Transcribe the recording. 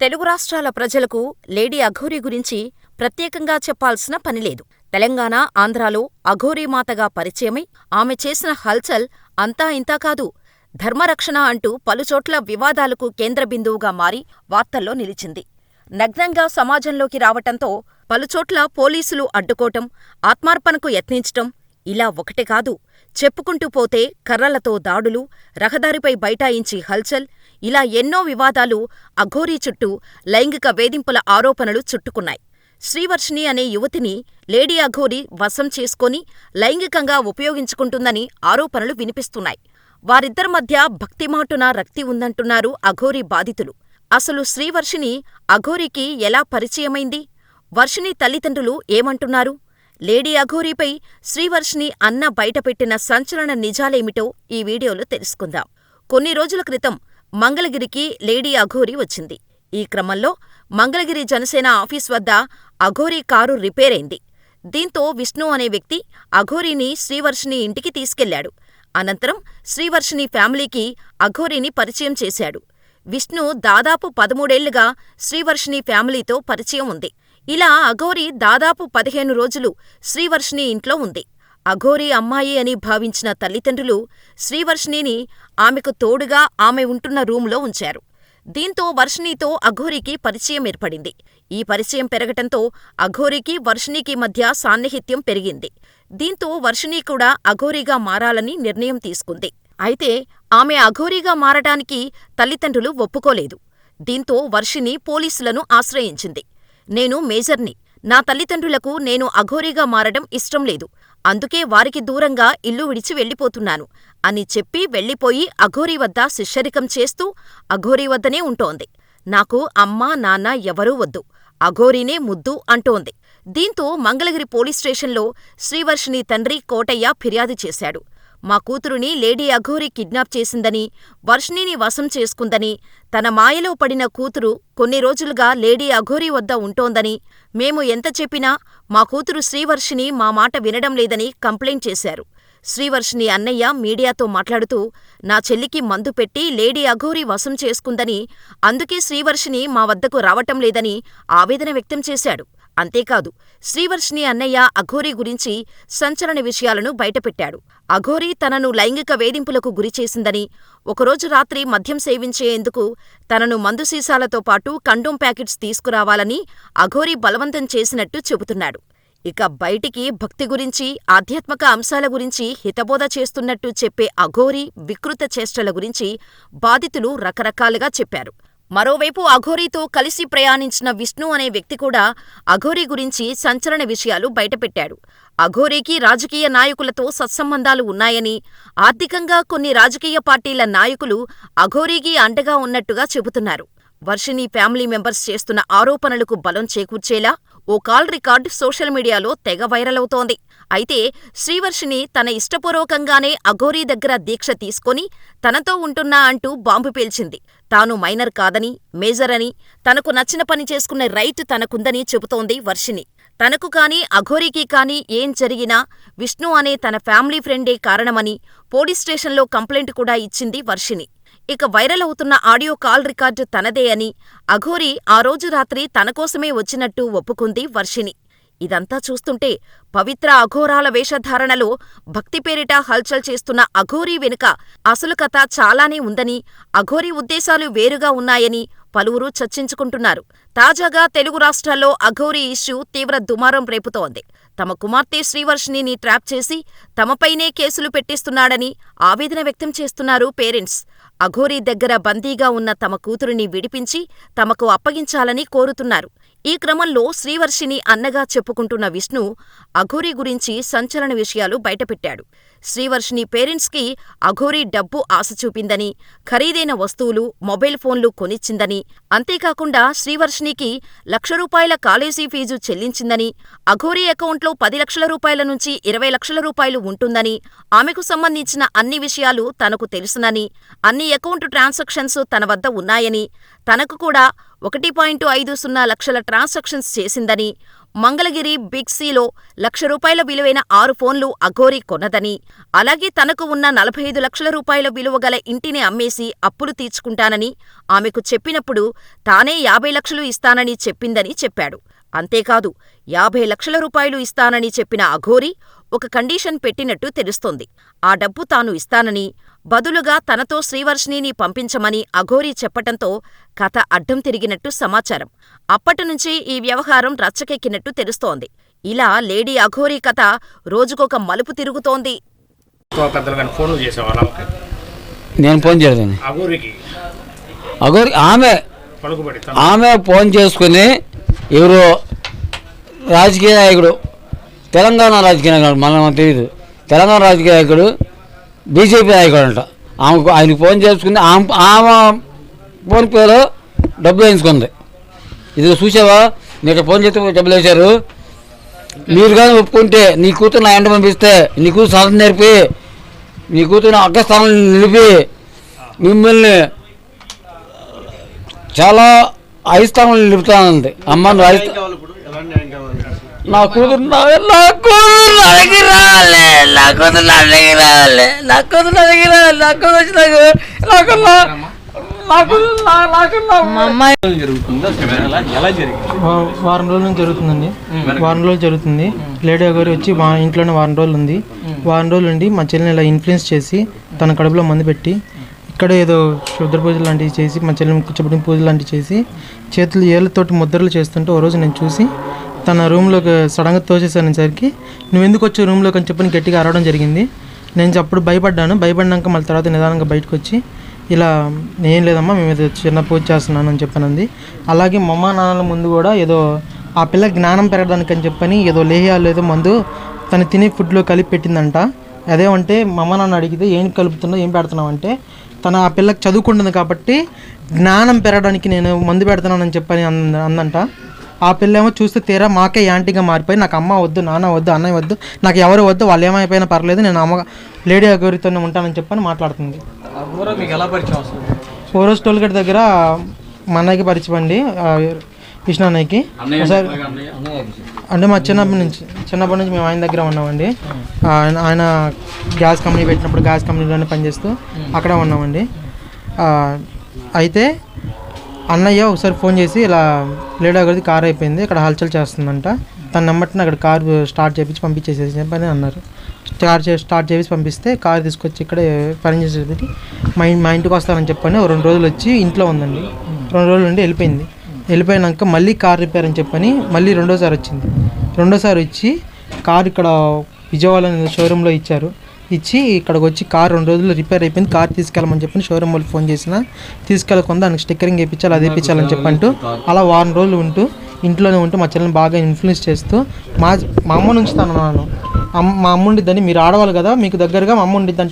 తెలుగు రాష్ట్రాల ప్రజలకు లేడీ అఘోరీ గురించి ప్రత్యేకంగా చెప్పాల్సిన పనిలేదు. తెలంగాణ, ఆంధ్రాలో అఘోరీమాతగా పరిచయమై ఆమె చేసిన హల్చల్ అంతా ఇంతా కాదు. ధర్మరక్షణ అంటూ పలుచోట్ల వివాదాలకు కేంద్రబిందువుగా మారి వార్తల్లో నిలిచింది. నగ్నంగా సమాజంలోకి రావటంతో పలుచోట్ల పోలీసులు అడ్డుకోవటం, ఆత్మార్పణకు యత్నించటం ఇలా ఒకటి కాదు. చెప్పుకుంటూ పోతే కర్రలతో దాడులు, రహదారిపై బైఠాయించి హల్చల్ ఇలా ఎన్నో వివాదాలు అఘోరీ చుట్టూ లైంగిక వేధింపుల ఆరోపణలు చుట్టుకున్నాయి. శ్రీవర్షిణి అనే యువతిని లేడీ అఘోరీ వశం చేసుకొని లైంగికంగా ఉపయోగించుకుంటుందని ఆరోపణలు వినిపిస్తున్నాయి. వారిద్దరి మధ్య భక్తిమాటున రక్తి ఉందంటున్నారు అఘోరీ బాధితులు. అసలు శ్రీవర్షిణి అఘోరీకి ఎలా పరిచయమైంది? వర్షిణి తల్లిదండ్రులు ఏమంటున్నారు? లేడీ అఘోరీపై శ్రీవర్షిణి అన్న బయటపెట్టిన సంచలన నిజాలేమిటో ఈ వీడియోలో తెలుసుకుందాం. కొన్ని రోజుల క్రితం మంగళగిరికి లేడీ అఘోరి వచ్చింది. ఈ క్రమంలో మంగళగిరి జనసేన ఆఫీస్ వద్ద అఘోరీ కారు రిపేరైంది. దీంతో విష్ణు అనే వ్యక్తి అఘోరిని శ్రీవర్షిణి ఇంటికి తీసుకెళ్ళాడు. అనంతరం శ్రీవర్షిణి ఫ్యామిలీకి అఘోరిని పరిచయం చేశాడు. విష్ణు దాదాపు పదమూడేళ్ళుగా శ్రీవర్షిణి ఫ్యామిలీతో పరిచయం ఉంది. ఇలా అఘోరి దాదాపు పదిహేను రోజులు శ్రీవర్షిణి ఇంట్లో ఉంది. అఘోరీ అమ్మాయి అని భావించిన తల్లిదండ్రులు శ్రీవర్షిణిని ఆమెకు తోడుగా ఆమె ఉంటున్న రూంలో ఉంచారు. దీంతో వర్షిణితో అఘోరీకి పరిచయం ఏర్పడింది. ఈ పరిచయం పెరగటంతో అఘోరీకి, వర్షిణికి మధ్య సాన్నిహిత్యం పెరిగింది. దీంతో వర్షిణి కూడా అఘోరీగా మారాలని నిర్ణయం తీసుకుంది. అయితే ఆమె అఘోరీగా మారటానికి తల్లిదండ్రులు ఒప్పుకోలేదు. దీంతో వర్షిణి పోలీసులను ఆశ్రయించింది. నేను మేజర్ని. నా తల్లిదండ్రులకు నేను అఘోరీగా మారడం ఇష్టం లేదు. అందుకే వారికి దూరంగా ఇల్లు విడిచి వెళ్ళిపోతున్నాను అని చెప్పి వెళ్ళిపోయి అఘోరీ వద్ద శిష్యరికం చేస్తూ అఘోరీ వద్దనే ఉంటోంది. నాకు అమ్మా, నాన్న ఎవరూ వద్దు. అఘోరీనే ముద్దు అంటోంది. దీంతో మంగళగిరి పోలీస్ స్టేషన్లో శ్రీవర్షిణి తండ్రి కోటయ్య ఫిర్యాదు చేశాడు. మా కూతురుని లేడీ అఘోరి కిడ్నాప్ చేసిందని, వర్షిణిని వశం చేసుకుందని, తన మాయలో పడిన కూతురు కొన్ని రోజులుగా లేడీ అఘోరి వద్ద ఉంటోందని, మేము ఎంత చెప్పినా మా కూతురు శ్రీవర్షిణి మా మాట వినడం లేదని కంప్లైంట్ చేశారు. శ్రీవర్షిణి అన్నయ్య మీడియాతో మాట్లాడుతూ నా చెల్లికి మందు పెట్టి లేడీ అఘోరి వశం చేసుకుందని, అందుకే శ్రీవర్షిణి మా వద్దకు రావటం లేదని ఆవేదన వ్యక్తం చేశాడు. అంతేకాదు శ్రీవర్షిణి అన్నయ్య అఘోరీ గురించి సంచలన విషయాలను బయటపెట్టాడు. అఘోరీ తనను లైంగిక వేధింపులకు గురిచేసిందని, ఒకరోజు రాత్రి మద్యం సేవించేందుకు తనను మందు సీసాలతో పాటు కండోం ప్యాకెట్స్ తీసుకురావాలని అఘోరీ బలవంతం చేసినట్టు చెబుతున్నాడు. ఇక బయటికి భక్తి గురించి, ఆధ్యాత్మిక అంశాల గురించి హితబోధ చేస్తున్నట్టు చెప్పే అఘోరీ వికృత చేష్టల గురించి బాధితులు రకరకాలుగా చెప్పారు. మరోవైపు అఘోరీతో కలిసి ప్రయాణించిన విష్ణు అనే వ్యక్తి కూడా అఘోరీ గురించి సంచలన విషయాలు బయటపెట్టాడు. అఘోరీకి రాజకీయ నాయకులతో సత్సంబంధాలు ఉన్నాయని, ఆర్థికంగా కొన్ని రాజకీయ పార్టీల నాయకులు అఘోరీకి అండగా ఉన్నట్టుగా చెబుతున్నారు. వర్షిని ఫ్యామిలీ మెంబర్స్ చేస్తున్న ఆరోపణలకు బలం చేకూర్చేలా ఓ కాల్ రికార్డ్ సోషల్ మీడియాలో తెగ వైరల్ అవుతోంది అయితే శ్రీవర్షిణి తన ఇష్టపూర్వకంగానే అఘోరీ దగ్గర దీక్ష తీసుకొని తనతో ఉంటున్నా అంటూ బాంబు పేల్చింది. తాను మైనర్ కాదని, మేజర్ అని, తనకు నచ్చిన పని చేసుకునే రైట్ తనకుందని చెబుతోంది వర్షిణి. తనకు కానీ, అఘోరీకి కానీ ఏం జరిగినా విష్ణు అనే తన ఫ్యామిలీ ఫ్రెండే కారణమని పోలీస్ స్టేషన్లో కంప్లైంట్ కూడా ఇచ్చింది వర్షిణి. ఇక వైరల్ అవుతున్న ఆడియో కాల్ రికార్డు తనదే అని, అఘోరి ఆ రోజు రాత్రి తనకోసమే వచ్చినట్టు ఒప్పుకుంది వర్షిణి. ఇదంతా చూస్తుంటే పవిత్ర అఘోరాల వేషధారణలో భక్తి పేరిట హల్చల్ చేస్తున్న అఘోరీ వెనుక అసలు కథ చాలానే ఉందని, అఘోరీ ఉద్దేశాలు వేరుగా ఉన్నాయని పలువురు చర్చించుకుంటున్నారు. తాజాగా తెలుగు రాష్ట్రాల్లో అఘోరీ ఇష్యూ తీవ్ర దుమారం రేపుతోంది. తమ కుమార్తె శ్రీవర్షిణిని ట్రాప్ చేసి తమపైనే కేసులు పెట్టిస్తున్నాడని ఆవేదన వ్యక్తం చేస్తున్నారు పేరెంట్స్. అఘోరీ దగ్గర బందీగా ఉన్న తమ కూతురిని విడిపించి తమకు అప్పగించాలని కోరుతున్నారు. ఈ క్రమంలో శ్రీవర్షిణి అన్నగా చెప్పుకుంటున్న విష్ణు అఘోరీ గురించి సంచలన విషయాలు బయటపెట్టాడు. శ్రీవర్షిణి పేరెంట్స్కి అఘోరీ డబ్బు ఆశ చూపిందని, ఖరీదైన వస్తువులు, మొబైల్ ఫోన్లు కొనిచ్చిందని, అంతేకాకుండా శ్రీవర్షిణికి లక్ష రూపాయల కాలేజీ ఫీజు చెల్లించిందని, అఘోరీ అకౌంట్లో పది లక్షల రూపాయల నుంచి ఇరవై లక్షల రూపాయలు ఉంటుందని, ఆమెకు సంబంధించిన అన్ని విషయాలు తనకు తెలుసునని, అన్ని అకౌంట్ ట్రాన్సాక్షన్స్ తన వద్ద ఉన్నాయని, తనకు కూడా ఒకటి పాయింట్ ఐదు సున్నా లక్షల ట్రాన్సాక్షన్స్ చేసిందని, మంగళగిరి బిగ్ సిలో లక్ష రూపాయల విలువైన ఆరు ఫోన్లు అఘోరి కొన్నదని, అలాగే తనకు ఉన్న నలభై ఐదు లక్షల రూపాయల విలువ గల ఇంటిని అమ్మేసి అప్పులు తీర్చుకుంటానని ఆమెకు చెప్పినప్పుడు తానే యాభై లక్షలు ఇస్తానని చెప్పిందని చెప్పాడు. అంతేకాదు యాభై లక్షల రూపాయలు ఇస్తానని చెప్పిన అఘోరి ఒక కండీషన్ పెట్టినట్టు తెలుస్తోంది. ఆ డబ్బు తాను ఇస్తానని, బదులుగా తనతో శ్రీవర్షిణిని పంపించమని అఘోరి చెప్పటంతో కథ అడ్డం తిరిగినట్టు సమాచారం. అప్పటినుంచి ఈ వ్యవహారం రచ్చకెక్కినట్టు తెలుస్తోంది. ఇలా లేడీ అఘోరి కథ రోజుకొక మలుపు తిరుగుతోంది. నేను ఫోన్ చేయలేదండి అగూరికి అగోరి ఆమె పలుకుబడి తన ఆమె ఫోన్ చేసుకుని ఎవరు రాజకీయ నాయకుడు తెలంగాణ రాజకీయ నాయకుడు మనం తెలియదు తెలంగాణ రాజకీయ నాయకుడు బీజేపీ నాయకుడు అంట ఆమెకు ఆయనకు ఫోన్ చేసుకుని ఆమె ఆమె ఫోన్పేలో డబ్బులు వేయించుకుంది. ఇది చూసావా? నీకు ఫోన్ చేస్తే డబ్బులు వేశారు. మీరు కానీ ఒప్పుకుంటే నీ కూతురు నా ఎండ పంపిస్తే నీ కూతురు సాధన నేర్పి నీ కూతురు అక్క స్థానంలో నిలిపి మిమ్మల్ని చాలా ఐస్థానంలో నిలుపుతానంది. అమ్మ నా కూతురు నా కూతురు నా దగ్గర రావాలి. నా కూతురు నా దగ్గర రావాలి. నా కూతురు నా దగ్గర రావాలి. నా కూతురు వచ్చి నాకు మా అమ్మాయి వారం రోజుల నుంచి జరుగుతుందండి. వారం రోజులు జరుగుతుంది. లేడీ గారు వచ్చి మా ఇంట్లోనే వారం రోజులు ఉంది. వారం రోజులు ఉండి మా చెల్లిని ఇలా ఇన్ఫ్లుయెన్స్ చేసి తన కడుపులో మందు పెట్టి ఇక్కడ ఏదో శుద్ర పూజలు లాంటివి చేసి మా చెల్లెమ్మ కూర్చోబెట్టిన పూజ లాంటివి చేసి చేతులు ఏళ్ళతోటి ముద్రలు చేస్తుంటే ఓ రోజు నేను చూసి తన రూమ్లోకి సడన్గా తోసేసానేసరికి నువ్వు ఎందుకు వచ్చి రూమ్లోకి అని చెప్పని గట్టిగా అరవడం జరిగింది. నేను అప్పుడు భయపడ్డాను. భయపడినాక మళ్ళీ తర్వాత నిదానంగా బయటకు వచ్చి ఇలా ఏం లేదమ్మా మేము ఏదో చిన్న పూజ చేస్తున్నాను అని చెప్పనంది. అలాగే మా అమ్మ నాన్నల ముందు కూడా ఏదో ఆ పిల్ల జ్ఞానం పెరగడానికి అని చెప్పని ఏదో లేహ్యాలు ఏదో మందు తను తినే ఫుడ్లో కలిపి పెట్టిందంట. అదేమంటే మా అమ్మ నాన్న అడిగితే ఏం కలుపుతున్నావు? ఏం పెడుతున్నావు? అంటే తన ఆ పిల్లకి చదువుకుంటుంది కాబట్టి జ్ఞానం పెరగడానికి నేను మందు పెడుతున్నానని చెప్పని అంద- అందంట. ఆ పిల్ల ఏమో చూస్తే తీరా మాకే యాంటీగా మారిపోయి నాకు అమ్మ వద్దు నాన్న వద్దు అన్నయ్య వద్దు నాకు ఎవరు వద్దు వాళ్ళు ఏమైపోయినా పర్లేదు నేను అమ్మ లేడీ అగౌరితోనే ఉంటానని చెప్పని మాట్లాడుతుంది. వస్తుంది ఓరోస్ టోల్గేట్ దగ్గర మా అన్నయ్యకి పరిచయం అండి విష్ణు అన్నయ్యకి. ఒకసారి అంటే మా చిన్నప్పటి నుంచి చిన్నప్పటి నుంచి మేము ఆయన దగ్గర ఉన్నామండి. ఆయన ఆయన గ్యాస్ కంపెనీ పెట్టినప్పుడు గ్యాస్ కంపెనీలోనే పనిచేస్తూ అక్కడ ఉన్నామండి. అయితే అన్నయ్య ఒకసారి ఫోన్ చేసి ఇలా లేడీ గారిది కార్ అయిపోయింది ఇక్కడ హల్చల్ చేస్తుందంట. తన నెంబర్ని అక్కడ కార్ స్టార్ట్ చేపించి పంపించేసేసి చెప్పని అన్నారు. స్టార్ట్ చేసి స్టార్ట్ చేసి పంపిస్తే కార్ తీసుకొచ్చి ఇక్కడ పని చేసేది మా మా ఇంటికి వస్తానని చెప్పని రెండు రోజులు వచ్చి ఇంట్లో ఉందండి. రెండు రోజులు ఉండి వెళ్ళిపోయింది. వెళ్ళిపోయినాక మళ్ళీ కార్ రిపేర్ అని చెప్పని మళ్ళీ రెండోసారి వచ్చింది. రెండోసారి వచ్చి కార్ ఇక్కడ విజయవాడ షోరూంలో ఇచ్చారు. ఇచ్చి ఇక్కడికి వచ్చి కార్ రెండు రోజులు రిపేర్ అయిపోయింది. కార్ తీసుకెళ్ళమని చెప్పి షోరూమ్ వాళ్ళు ఫోన్ చేసిన తీసుకెళ్ళకుండా దానికి స్టిక్కరింగ్ వేయించాలి అది వేయించాలని చెప్పంటూ అలా వారం రోజులు ఉంటూ ఇంట్లోనే ఉంటూ మా చెల్లెని బాగా ఇన్ఫ్లుయెన్స్ చేస్తూ మా మా అమ్మ నుంచి తను మా అమ్మ ఉండిద్దని మీరు ఆడవాళ్ళు కదా మీకు దగ్గరగా మా అమ్మ ఉండిద్దని